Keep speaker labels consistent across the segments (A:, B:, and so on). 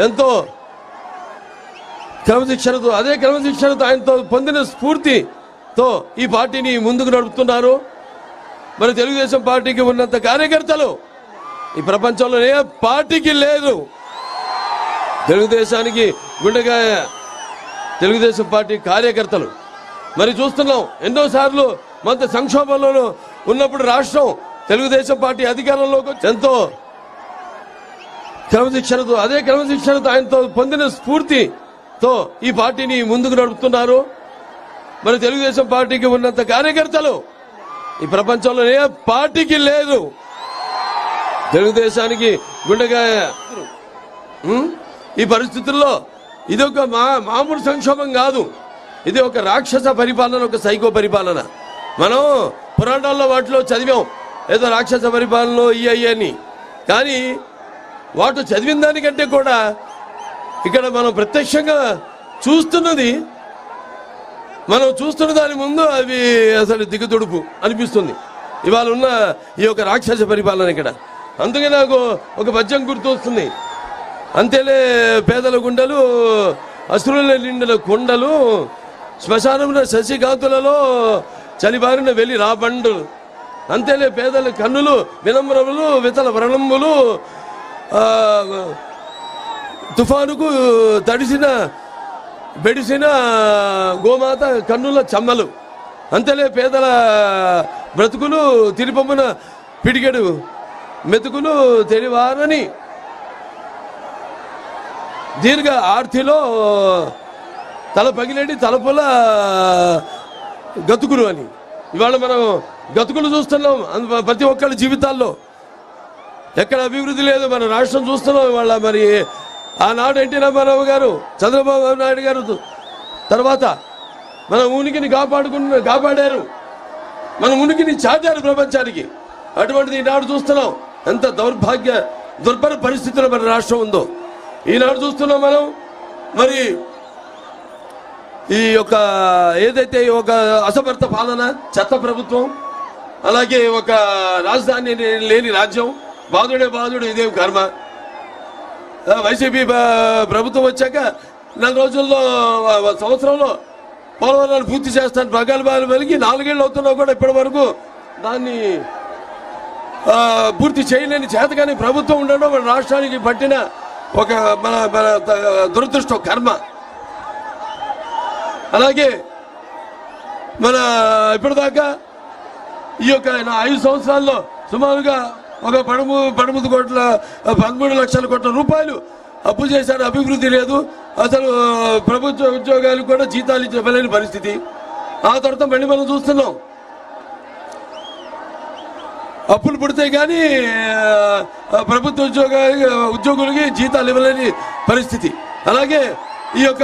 A: ఎంతో క్రమశిక్షణతో అదే క్రమశిక్షణతో ఆయనతో పొందిన స్ఫూర్తితో ఈ పార్టీని ముందుకు నడుపుతున్నారు. మరి తెలుగుదేశం పార్టీకి ఉన్నంత కార్యకర్తలు ఈ ప్రపంచంలో ఏ పార్టీకి లేదు తెలుగుదేశానికి గుండెకాయ తెలుగుదేశం పార్టీ కార్యకర్తలు. మరి చూస్తున్నాం ఎన్నోసార్లు మంత సంక్షోభంలో ఉన్నప్పుడు రాష్ట్రం తెలుగుదేశం పార్టీ అధికారంలోకి ఎంతో క్రమశిక్షణతో అదే క్రమశిక్షణతో ఆయనతో పొందిన స్ఫూర్తితో ఈ పార్టీని ముందుకు నడుపుతున్నారు. మరి తెలుగుదేశం పార్టీకి ఉన్నంత కార్యకర్తలు ఈ ప్రపంచంలో ఏ పార్టీకి లేదు. తెలుగుదేశానికి గుండెకాయ. ఈ పరిస్థితుల్లో ఇది ఒక మా మామూలు సంక్షోభం కాదు. ఇది ఒక రాక్షస పరిపాలన ఒక సైకో పరిపాలన. మనం పురాణాల్లో వాటిలో చదివాం. ఏదో రాక్షస పరిపాలనలో ఈ అయ్యి అని. కానీ వాటి చదివిన దానికంటే కూడా ఇక్కడ మనం ప్రత్యక్షంగా చూస్తున్నది మనం చూస్తున్న దాని ముందు అవి అసలు దిగుతుడుపు అనిపిస్తుంది. ఇవాళ ఉన్న ఈ యొక్క రాక్షస పరిపాలన ఇక్కడ. అందుకే నాకు ఒక పద్యం గుర్తొస్తుంది. అంతేలే పేదల గుండెలు అసురుల నిండిన కొండలు శ్మశానమున శశికాంతులలో చలిబారిన వెలి రాబండు. అంతేలే పేదల కన్నులు వినమ్రములు వితల వ్రణములు తుఫానుకు తడిసిన బెడిసిన గోమాత కన్నుల చమ్మలు అంతేలే పేదల బ్రతుకులు తిరిపమ్మున పిడిగడు మెతుకులు తెలివారని దీర్ఘ ఆర్తిలో తల పగిలేటి తలపుల గతుకులు అని. ఇవాళ మనం గతుకులు చూస్తున్నాం ప్రతి ఒక్కళ్ళ జీవితాల్లో. ఎక్కడ అభివృద్ధి లేదు మన రాష్ట్రం చూస్తున్నాం ఇవాళ మరి. ఆనాడు ఎన్టీ రామారావు గారు చంద్రబాబు నాయుడు గారు తర్వాత మన ఉనికిని కాపాడుకున్న కాపాడారు. మన ఉనికిని చాటారు ప్రపంచానికి. అటువంటిది ఈనాడు చూస్తున్నాం. ఎంత దౌర్భాగ్య దుర్భర పరిస్థితిలో మన రాష్ట్రం ఉందో. ఈనాడు చూస్తున్నాం మనం. మరి ఈ యొక్క ఏదైతే ఈ ఒక అసమర్థ పాలన చెత్త ప్రభుత్వం అలాగే ఒక రాజధాని లేని రాజ్యం బాధుడే బాధుడు ఇదేం కర్మ. వైసీపీ ప్రభుత్వం వచ్చాక నెల రోజుల్లో సంవత్సరంలో పోలవరాన్ని పూర్తి చేస్తాను. ప్రగల్భాలు వెలిగి నాలుగేళ్ళు అవుతున్నా కూడా ఇప్పటి వరకు దాన్ని పూర్తి చేయలేని చేతగాని ప్రభుత్వం ఉండడం మన రాష్ట్రానికి పట్టిన ఒక మన మన ద- దురదృష్టం కర్మ. అలాగే మన ఇప్పటిదాకా ఈ యొక్క నా ఐదు సంవత్సరాల్లో సుమారుగా ఒక పడము పదమూడు కోట్ల పదమూడు లక్షల కోట్ల రూపాయలు అప్పు చేశారు. అభివృద్ధి లేదు. అసలు ప్రభుత్వ ఉద్యోగాలు కూడా జీతాలు ఇవ్వలేని పరిస్థితి. ఆ తర్వాత మళ్ళీ మనం చూస్తున్నాం. అప్పులు పుడితే కానీ ప్రభుత్వ ఉద్యోగ ఉద్యోగులకి జీతాలు ఇవ్వలేని పరిస్థితి. అలాగే ఈ యొక్క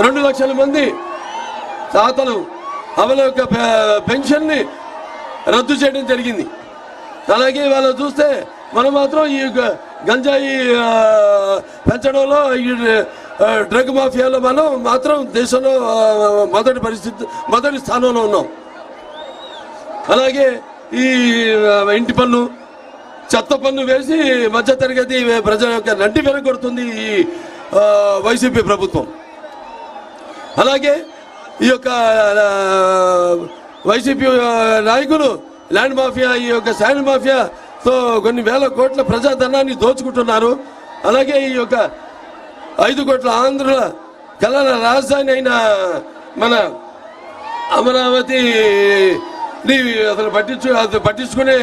A: రెండు లక్షల మంది తాతలు అవల యొక్క పె- పెన్షన్ని రద్దు చేయడం జరిగింది. అలాగే వాళ్ళు చూస్తే మనం మాత్రం ఈ గ- గంజాయి పెంచడంలో ఈ డ్రగ్ మాఫియాలో మనం మాత్రం దేశంలో మొదటి పరిస్థితి మొదటి స్థానంలో ఉన్నాం. అలాగే ఈ ఇంటి పన్ను చెత్త పన్ను వేసి మధ్యతరగతి ప్రజల యొక్క నంటి వెనకొడుతుంది ఈ వైసీపీ ప్రభుత్వం. అలాగే ఈ యొక్క వైసీపీ నాయకులు ల్యాండ్ మాఫియా ఈ యొక్క శాండ్ మాఫియాతో కొన్ని వేల కోట్ల ప్రజాధనాన్ని దోచుకుంటున్నారు. అలాగే ఈ యొక్క ఐదు కోట్ల ఆంధ్రుల కళల రాజధాని అయిన మన అమరావతి అసలు పట్టించు అసలు పట్టించుకునే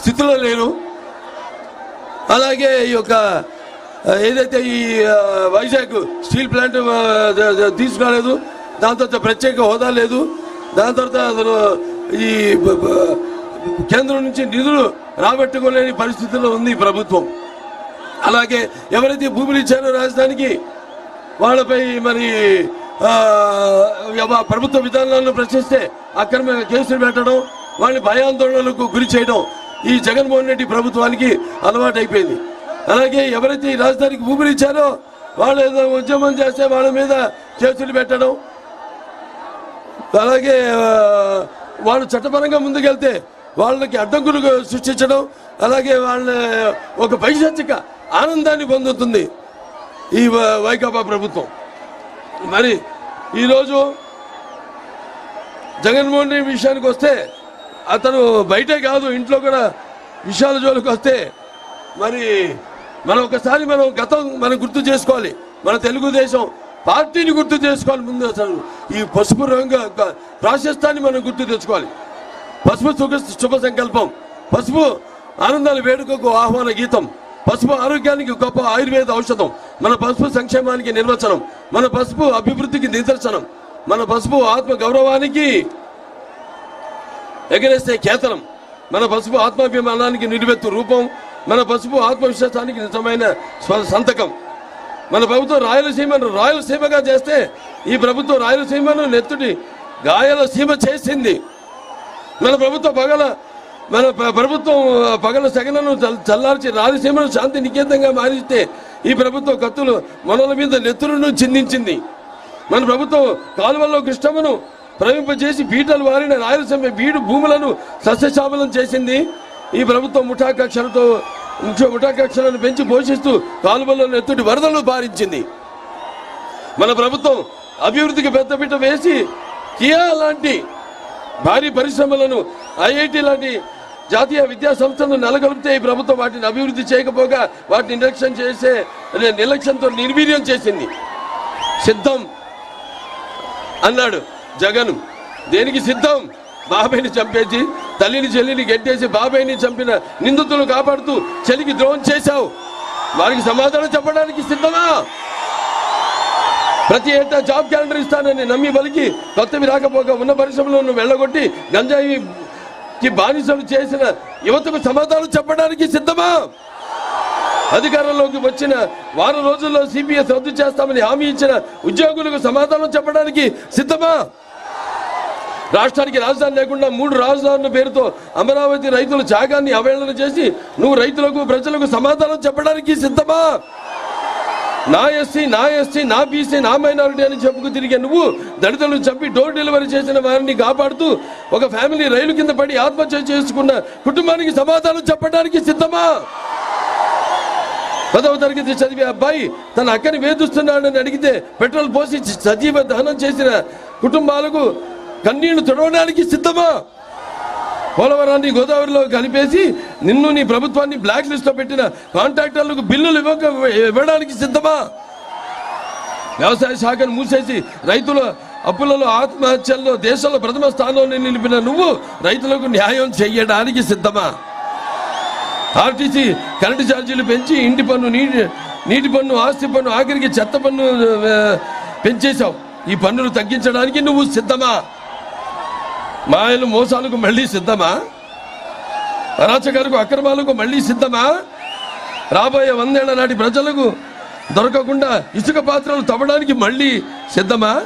A: స్థితిలో లేరు. అలాగే ఈ యొక్క ఏదైతే ఈ వైజాగ్ స్టీల్ ప్లాంట్ తీసుకురాలేదు దాని తర్వాత ప్రత్యేక హోదా లేదు. దాని తర్వాత అసలు ఈ కేంద్రం నుంచి నిధులు రాబట్టుకోలేని పరిస్థితుల్లో ఉంది ప్రభుత్వం. అలాగే ఎవరైతే భూములు ఇచ్చారో రాజధానికి వాళ్ళపై మరి ప్రభుత్వ విధానాలను ప్రశ్నిస్తే అక్రమ కేసులు పెట్టడం వాళ్ళని భయాందోళనలకు గురి చేయడం ఈ జగన్మోహన్ రెడ్డి ప్రభుత్వానికి అలవాటైపోయింది. అలాగే ఎవరైతే ఈ రాజధానికి భూములు ఇచ్చారో వాళ్ళు ఏదో ఉద్యమం చేస్తే వాళ్ళ మీద కేసులు పెట్టడం. అలాగే వాళ్ళు చట్టపరంగా ముందుకెళ్తే వాళ్ళకి అడ్డంకులు సృష్టించడం అలాగే వాళ్ళ ఒక పైశాచిక ఆనందాన్ని పొందుతుంది ఈ వైకాపా ప్రభుత్వం. మరి ఈరోజు జగన్మోహన్ రెడ్డి విషయానికి వస్తే అతను బయటే కాదు ఇంట్లో కూడా విషయాల జోలికి వస్తే మరి మనం ఒకసారి మనం గతం మనం గుర్తు చేసుకోవాలి. మన తెలుగుదేశం పార్టీని గుర్తు చేసుకోవాలి ముందు అసలు. ఈ పసుపు రంగు ప్రాశస్తాన్ని మనం గుర్తు తెచ్చుకోవాలి. పసుపు సుఖ శుభ సంకల్పం. పసుపు ఆనందాల వేడుకకు ఆహ్వాన గీతం. పసుపు ఆరోగ్యానికి గొప్ప ఆయుర్వేద ఔషధం. మన పసుపు సంక్షేమానికి నిర్వచనం. మన పసుపు అభివృద్ధికి నిదర్శనం. మన పసుపు ఆత్మ గౌరవానికి ఎగరేస్తే కేతనం. మన పసుపు ఆత్మాభిమానానికి నిలువెత్తు రూపం. మన పసుపు ఆత్మవిశ్వాసానికి నిజమైన సంతకం. మన ప్రభుత్వం రాయలసీమను రాయలసీమగా చేస్తే ఈ ప్రభుత్వం రాయలసీమను నెత్తుడి గాయాల సీమ చేసింది. మన ప్రభుత్వ పగల మన ప్రభుత్వం పగల సగనను చల్- చల్లార్చి రాయలసీమను శాంతి నికేతంగా మారిస్తే ఈ ప్రభుత్వం కత్తులు మనల మీద నెత్తులను చిందించింది. మన ప్రభుత్వం కాలువల్లో కృష్ణమును ప్రవింపజేసి పీటలు వారిన రాయలసీమ బీడు భూములను సస్యశామలం చేసింది. ఈ ప్రభుత్వం ముఠాకక్షలతో ముఠా- ముఠాకక్షలను పెంచి పోషిస్తూ కాలువల్లో నెత్తుడి వరదలు భారించింది మన ప్రభుత్వం అభివృద్ధికి పెద్దపీట వేసి కియా లాంటి భారీ పరిశ్రమలను ఐఐటి లాంటి జాతీయ విద్యా సంస్థలను నెలకొల్పితే ఈ ప్రభుత్వం వాటిని అభివృద్ధి చేయకపోగా వాటిని నిర్లక్ష్యం చేసే నిర్లక్ష్యంతో నిర్వీర్యం చేసింది. సిద్ధం అన్నాడు జగన్. దేనికి సిద్ధం? బాబాయిని చంపేసి తల్లిని చెల్లిని గెట్టేసి బాబాయిని చంపిన నిందితులు కాపాడుతూ చెలికి ద్రోహం చేశావు. వారికి సమాధానం చెప్పడానికి సిద్ధమా? ప్రతి ఏటా జాబ్ క్యాలెండర్ ఇస్తానని నమ్మి బలికి కొత్తవి రాకపోగా ఉన్న పరిశ్రమలను వెళ్ళగొట్టి గంజాయికి బానిసలు చేసిన యువతకు సమాధానం చెప్పడానికి సిద్ధమా? అధికారంలోకి వచ్చిన వారం రోజుల్లో సిపిఎస్ రద్దు చేస్తామని హామీ ఇచ్చిన ఉద్యోగులకు సమాధానం చెప్పడానికి సిద్ధమా? రాష్ట్రానికి రాజధాని లేకుండా మూడు రాజధానుల పేరుతో అమరావతి రైతుల త్యాగాన్ని అవహేళన చేసి నువ్వు రైతులకు ప్రజలకు సమాధానం చెప్పడానికి సిద్ధమా? నా ఎస్సీ నా ఎస్సీ నా బీసీ నా మైనారిటీ అని చెప్పుకు తిరిగే నువ్వు దళితులను చంపి డోర్ డెలివరీ చేసిన వారిని కాపాడుతూ ఒక ఫ్యామిలీ రైలు కింద పడి ఆత్మహత్య చేసుకున్న కుటుంబానికి సమాధానం చెప్పడానికి సిద్ధమా? పదవ తరగతి చదివే అబ్బాయి తన అక్కని వేధిస్తున్నాడని అడిగితే పెట్రోల్ పోసి సజీవ దహనం చేసిన కుటుంబాలకు కన్నీళ్ళు తుడవడానికి సిద్ధమా? పోలవరాన్ని గోదావరిలో కలిపేసి నిన్ను నీ ప్రభుత్వాన్ని బ్లాక్ లిస్ట్లో పెట్టిన కాంట్రాక్టర్లకు బిల్లులు ఇవ్వక ఇవ్వడానికి సిద్ధమా? వ్యవసాయ శాఖను మూసేసి రైతుల అప్పులలో ఆత్మహత్యల్లో దేశంలో ప్రథమ స్థానంలో నిలిపిన నువ్వు రైతులకు న్యాయం చేయడానికి సిద్ధమా? ఆర్టీసీ కరెంటు ఛార్జీలు పెంచి ఇంటి పన్ను నీటి నీటి పన్ను ఆస్తి పన్ను ఆఖరికి చెత్త పన్ను పెంచేశావు. ఈ పన్నులు తగ్గించడానికి నువ్వు సిద్ధమా? మాయలు మోసాలకు మళ్ళీ సిద్ధమా? అరాచకాలకు అక్రమాలకు మళ్ళీ సిద్ధమా? రాబోయే వందేళ్ళ నాటి ప్రజలకు దొరకకుండా ఇసుక పాత్రలు తవ్వడానికి మళ్ళీ సిద్ధమా?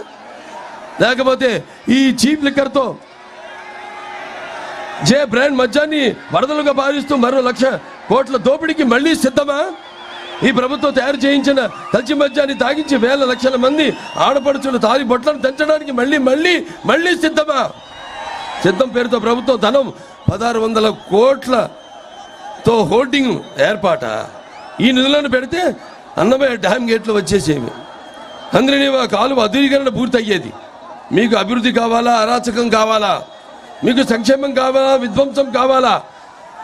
A: లేకపోతే ఈ చీప్ లిక్కర్తో జే బ్రాండ్ మద్యాన్ని వరదలుగా భావిస్తూ మరో లక్ష కోట్ల దోపిడీకి మళ్ళీ సిద్ధమా? ఈ ప్రభుత్వం తయారు చేయించిన తల్చి మద్యాన్ని తాగించి వేల లక్షల మంది ఆడపడుచులు తారి బొట్లను తెంచడానికి మళ్ళీ మళ్ళీ మళ్ళీ సిద్ధమా? సిద్ధం పేరుతో ప్రభుత్వం ధనం పదహారు వందల కోట్లతో హోర్డింగ్ ఏర్పాట. ఈ నిధులను పెడితే అన్నమయ్య డ్యామ్ గేట్లు వచ్చేసేవి. అందరినీవా కాలువ అధునీకరణ పూర్తయ్యేది. మీకు అభివృద్ధి కావాలా? అరాచకం కావాలా? మీకు సంక్షేమం కావాలా? విధ్వంసం కావాలా?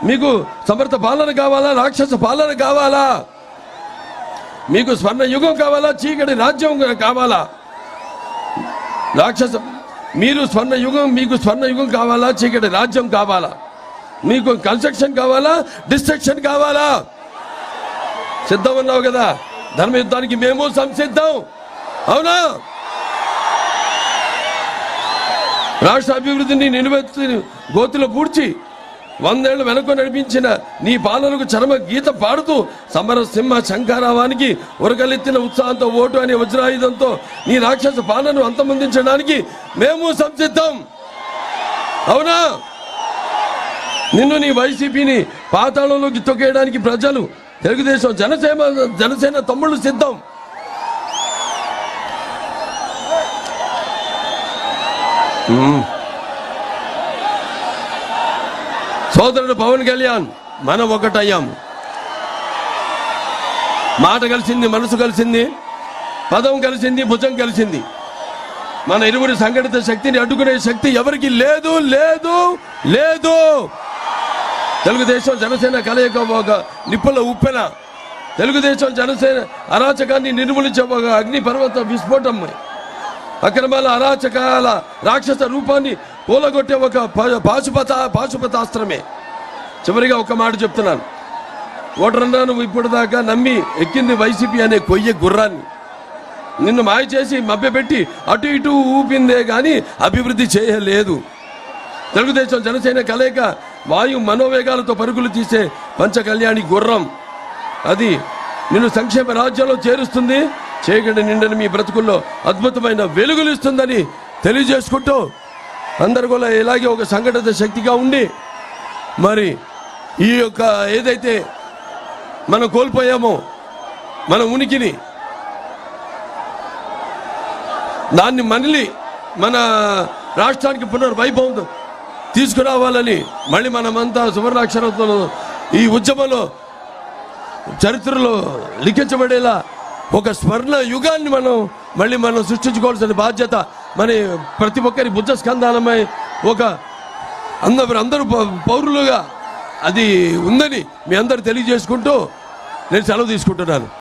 A: మీకు సమర్థ పాలన కావాలా? రాక్షస పాలన కావాలా? మీకు స్వర్ణ యుగం కావాలా? చీకటి రాజ్యం కావాలా? రాక్షస మీరు స్వర్ణ యుగం మీకు స్వర్ణ యుగం కావాలా? చీకటి రాజ్యం కావాలా? మీకు కన్స్ట్రక్షన్ కావాలా? డిస్ట్రక్షన్ కావాలా? సిద్ధం ఉన్నావు కదా? ధర్మ యుద్ధానికి మేము సంసిద్ధం. అవునా? రాష్ట్ర అభివృద్ధిని నిలువెత్తి గోతులో పూడ్చి వందేళ్ళు వెనక నడిపించిన నీ పాలనకు చరమ గీత పాడుతూ సమర సింహ శంఖారావానికి ఉరగలెత్తిన ఉత్సాహంతో ఓటు అనే వజ్రాయుధంతో నీ రాక్షస పాలనను అంతమొందించడానికి మేము సంసిద్ధం. అవునా? నిన్ను నీ వైసీపీని పాతాళంలోకి తొక్కేయడానికి ప్రజలు తెలుగుదేశం జనసేన జనసేన తమ్ముళ్ళు సిద్ధం. సోదరుడు పవన్ కళ్యాణ్ మనం ఒకటయ్యాము మాట కలిసింది మనసు కలిసింది పదం కలిసింది భుజం కలిసింది. మన ఇరువురి సంఘటిత శక్తిని అడ్డుకునే శక్తి ఎవరికి లేదు లేదు లేదు. తెలుగుదేశం జనసేన కలయిక ఒక నిప్పుల ఉప్పెన. తెలుగుదేశం జనసేన అరాచకాన్ని నిర్మూలించే ఒక అగ్ని పర్వత విస్ఫోటం. అక్రమాల అరాచకాల రాక్షస రూపాన్ని కూలగొట్టే ఒక పాశుపత పాశుపతాస్త్రమే. చివరిగా ఒక మాట చెప్తున్నాను. ఓటరన్నా నువ్వు ఇప్పటిదాకా నమ్మి ఎక్కింది వైసీపీ అనే కొయ్య గుర్రాన్ని. నిన్ను మాయ చేసి మభ్యపెట్టి అటు ఇటు ఊపిందే కానీ అభివృద్ధి చేయలేదు. తెలుగుదేశం జనసేన కలయిక వాయు మనోవేగాలతో పరుగులు తీసే పంచకళ్యాణి గుర్రం. అది నిన్ను సంక్షేమ రాజ్యంలో చేరుస్తుంది. చేయగడ నిండని మీ బ్రతుకుల్లో అద్భుతమైన వెలుగులు ఇస్తుందని తెలియజేసుకుంటూ అందరు కూడా ఇలాగే ఒక సంఘటిత శక్తిగా ఉండి మరి ఈ యొక్క ఏదైతే మనం కోల్పోయామో మన ఉనికిని దాన్ని మళ్ళీ మన రాష్ట్రానికి పునర్వైభవం తీసుకురావాలని మళ్ళీ మనమంతా సువర్ణాక్షరంతో ఈ ఉద్యమంలో చరిత్రలో లిఖించబడేలా ఒక స్వర్ణ యుగాన్ని మనం మళ్ళీ మనం సృష్టించుకోవాల్సిన బాధ్యత మరి ప్రతి ఒక్కరి బుద్ధ స్కందాలమై ఒక అందరు అందరూ పౌ- పౌరులుగా అది ఉందని మీ అందరు తెలియజేసుకుంటూ నేను సెలవు తీసుకుంటున్నాను.